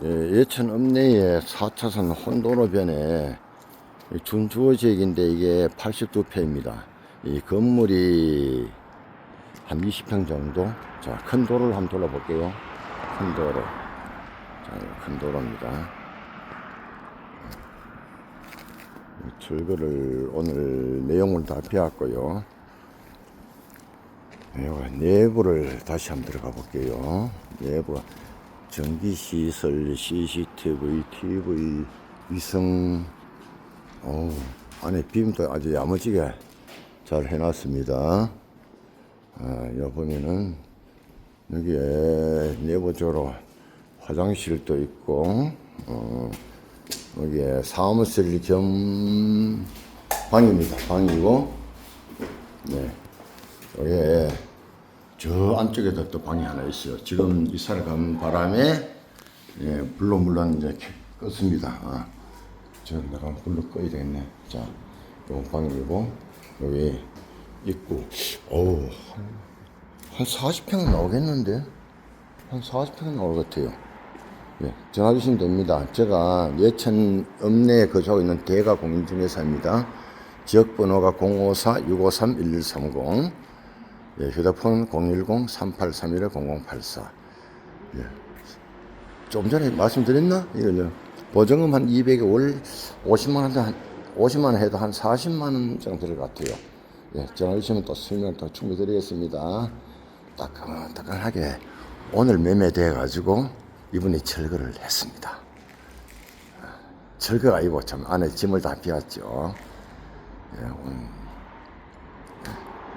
예, 예천 읍내의 4차선 혼도로변에 준주어 지역인데 이게 82평입니다. 이 건물이 한 20평 정도. 자, 큰 도로를 한번 돌아볼게요. 큰 도로. 자, 큰 도로입니다. 출구를 오늘 내용을 다 비웠고요. 요 내부를 다시 한번 들어가 볼게요. 내부 전기 시설, CCTV, TV, 위성, 어 안에 빔도 아주 야무지게 잘 해놨습니다. 아, 여기 보면은 여기에 내부적으로 화장실도 있고, 어, 여기에 사무실 겸 방입니다. 방이고, 네. 여기에 저 안쪽에도 또 방이 하나 있어요. 지금 이사를 간 바람에 예, 불로 물론 이제 켜- 껐습니다. 아, 저 내가 불로 꺼야 되겠네. 자, 요 방이고 여기 있고, 어우 한, 한 40평은 나오겠는데? 한 40평은 나올 것 같아요. 예, 전화 주시면 됩니다. 제가 예천 읍내에 거주하고 있는 대가 공인중개사입니다. 지역 번호가 054-653-1130. 예, 휴대폰 010-3831-0084. 예. 좀 전에 말씀드렸나? 이거요. 보증금 한 200에 월 50만 원, 한 50만 원 해도 한 40만 원 정도 될 것 같아요. 예, 전화 주시면 또 설명 더 충분히 드리겠습니다. 따끈따끈하게 오늘 매매돼 가지고 이분이 철거를 했습니다. 철거가 아니고 참 안에 짐을 다 비웠죠. 예, 오늘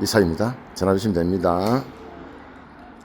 이사입니다. 전화 주시면 됩니다.